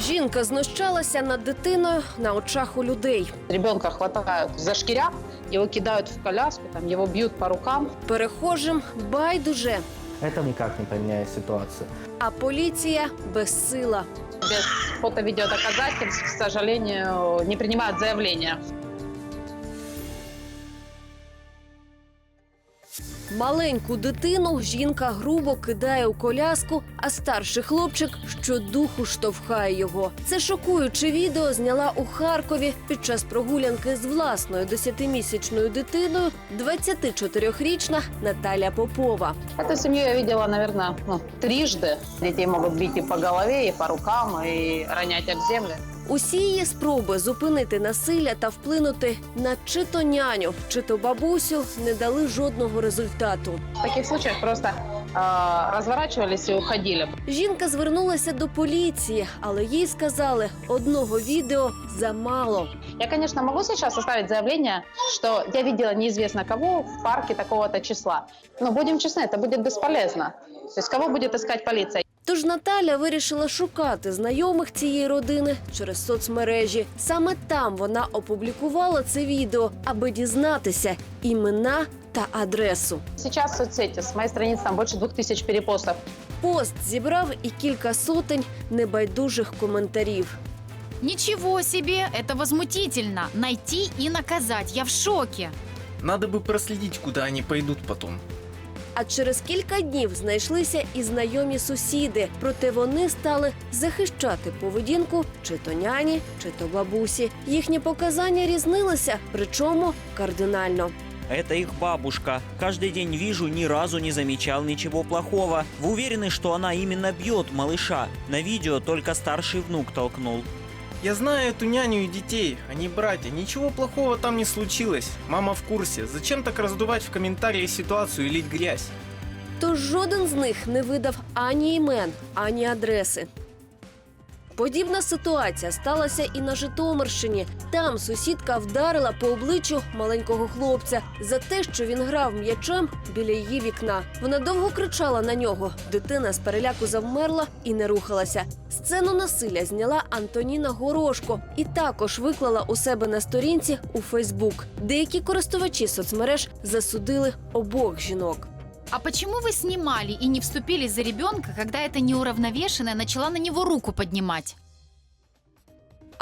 Жінка знущалася над дитиною на очах у людей. Ребенка хватают за шкиря, его кидают в коляску, там, его бьют по рукам. Перехожим байдуже, Это никак не поменяет ситуацию. а поліція безсила. Без фото-видеодоказательств, к сожалению, не принимают заявления. Маленьку дитину жінка грубо кидає у коляску, а старший хлопчик щодуху штовхає його. Це шокуюче відео зняла у Харкові під час прогулянки з власною десятимісячною дитиною 24-річна Наталя Попова. Эту семью я видела, наверное, ну, трижды. Детей могут бить и по голове, и по рукам, и ронять об землю. Усі її спроби зупинити насилля та вплинути на чи то няню, чи то бабусю не дали жодного результату. В таких случаях просто э, разворачивались и уходили. Жінка звернулася до поліції, але їй сказали, одного відео замало. Я, конечно, могу сейчас составить заявление, что я видела неизвестно кого в парке такого-то числа. Но будем честны, это будет бесполезно. То есть кого будет искать полиция? Тож Наталя вирішила шукати знайомих цієї родини через соцмережі. Саме там вона опублікувала це відео, аби дізнатися імена та адресу. Сейчас соцсети, с моей страницы там больше двух тысяч перепостов. Пост зібрав і кілька сотень небайдужих коментарів. Ничего себе, это возмутительно. Найти и наказать. Я в шоке. Надо бы проследить, куда они пойдут потом. А через кілька днів знайшлися і знайомі сусіди. Проте вони стали захищати поведінку чи то няні, чи то бабусі. Їхні показання різнилися, причому кардинально. Это их бабушка. Каждый день вижу, ни разу не замечал ничего плохого. Вы уверены, что она именно бьет малыша? На видео только старший внук толкнул. Я знаю эту няню и детей, они братья. Ничего плохого там не случилось. Мама в курсе. Зачем так раздувать в комментарии ситуацию и лить грязь? Тож жоден з них не видав ані імен, ані адреси. Подібна ситуація сталася і на Житомирщині. Там сусідка вдарила по обличчю маленького хлопця за те, що він грав м'ячем біля її вікна. Вона довго кричала на нього. Дитина з переляку завмерла і не рухалася. Сцену насилля зняла Антоніна Горошко і також виклала у себе на сторінці у Фейсбук. Деякі користувачі соцмереж засудили обох жінок. А почему вы снимали и не вступили за ребенка, когда эта неуравновешенная начала на него руку поднимать?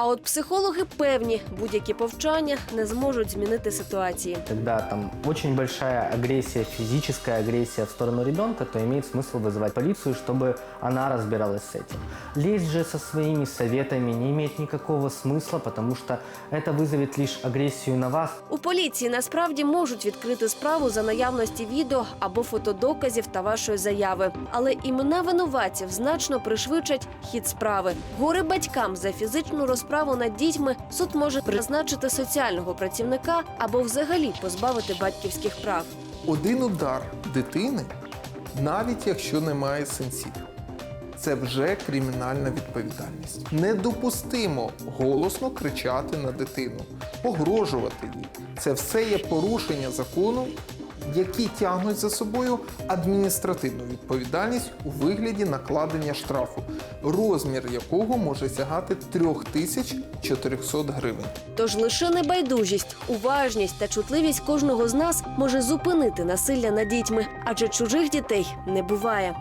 А от психологи певні, будь-які повчання не зможуть змінити ситуації. Когда там очень большая агрессия, физическая агрессия в сторону ребенка, то имеет смысл вызывать полицию, чтобы она разбиралась с этим. Лезть же со своими советами не имеет никакого смысла, потому что это вызовет лишь агрессию на вас. У поліції насправді можуть відкрити справу за наявності відео або фотодоказів та вашої заяви. Але імена винуватців значно пришвидшать хід справи. Горе батькам за фізичну розправу над дітьми суд може призначити соціального працівника або взагалі позбавити батьківських прав. Один удар дитини, навіть якщо немає синців, це вже кримінальна відповідальність. Недопустимо голосно кричати на дитину, погрожувати їй. Це все є порушення закону, які тягнуть за собою адміністративну відповідальність у вигляді накладення штрафу, розмір якого може сягати 3400 гривень. Тож лише небайдужість, уважність та чутливість кожного з нас може зупинити насилля над дітьми, адже чужих дітей не буває.